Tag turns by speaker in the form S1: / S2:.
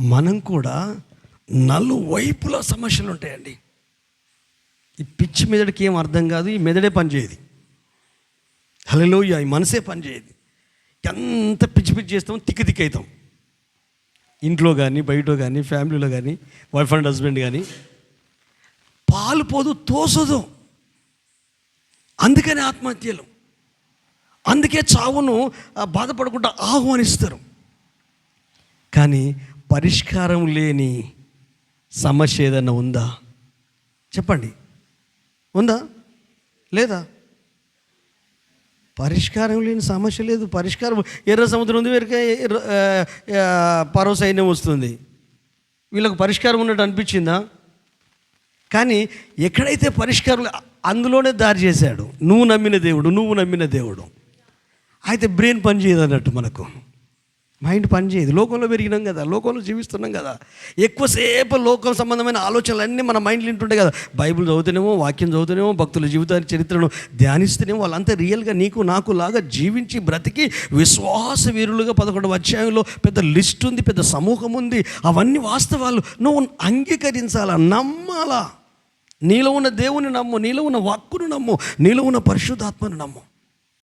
S1: మనం కూడా నలువైపుల సమస్యలు ఉంటాయండి. ఈ పిచ్చి మెదడుకి ఏం అర్థం కాదు ఈ మెదడే పనిచేయదు హలో ఈ మనసే పనిచేయదు ఎంత పిచ్చి పిచ్చి చేస్తాం తిక్కి తిక్కి అవుతాం. ఇంట్లో కానీ బయట కానీ ఫ్యామిలీలో కానీ వైఫ్ అండ్ హస్బెండ్ కానీ పాలు పోదు తోసదు. అందుకని ఆత్మహత్యలు. అందుకే చావును బాధపడకుండా ఆహ్వానిస్తారు. కానీ పరిష్కారం లేని సమస్య ఏదైనా ఉందా? చెప్పండి. ఉందా? లేదా? పరిష్కారం లేని సమస్య లేదు. పరిష్కారం ఎర్ర సముద్రం ఉంది వీరికి ఎర్ర- పరో సైన్యం వస్తుంది. వీళ్ళకు పరిష్కారం ఉన్నట్టు అనిపించిందా? కానీ ఎక్కడైతే పరిష్కారం అందులోనే దారి చేశాడు. నువ్వు నమ్మిన దేవుడు నువ్వు నమ్మిన దేవుడు. అయితే బ్రెయిన్ పని చేయదు అన్నట్టు మనకు. మైండ్ పనిచేయదు లోకంలో పెరిగినాం కదా లోకంలో జీవిస్తున్నాం కదా. ఎక్కువసేపు లోకం సంబంధమైన ఆలోచనలు అన్నీ మన మైండ్లో ఉంటుండే కదా బైబిల్ చదువుతూనేమో వాక్యం చదువుతూనేమో భక్తుల జీవితాన్ని చరిత్రను ధ్యానిస్తూనేమో వాళ్ళంతా రియల్గా నీకు నాకు లాగా జీవించి బ్రతికి విశ్వాస వీరులుగా పదకొండవ అధ్యాయంలో పెద్ద లిస్ట్ ఉంది పెద్ద సమూహం ఉంది. అవన్నీ వాస్తవాలు. నువ్వు అంగీకరించాలా? నమ్మాలా? నీలో ఉన్న దేవుని నమ్ము నీలో ఉన్న వాక్కును నమ్ము నీలో ఉన్న పరిశుద్ధాత్మను నమ్ము.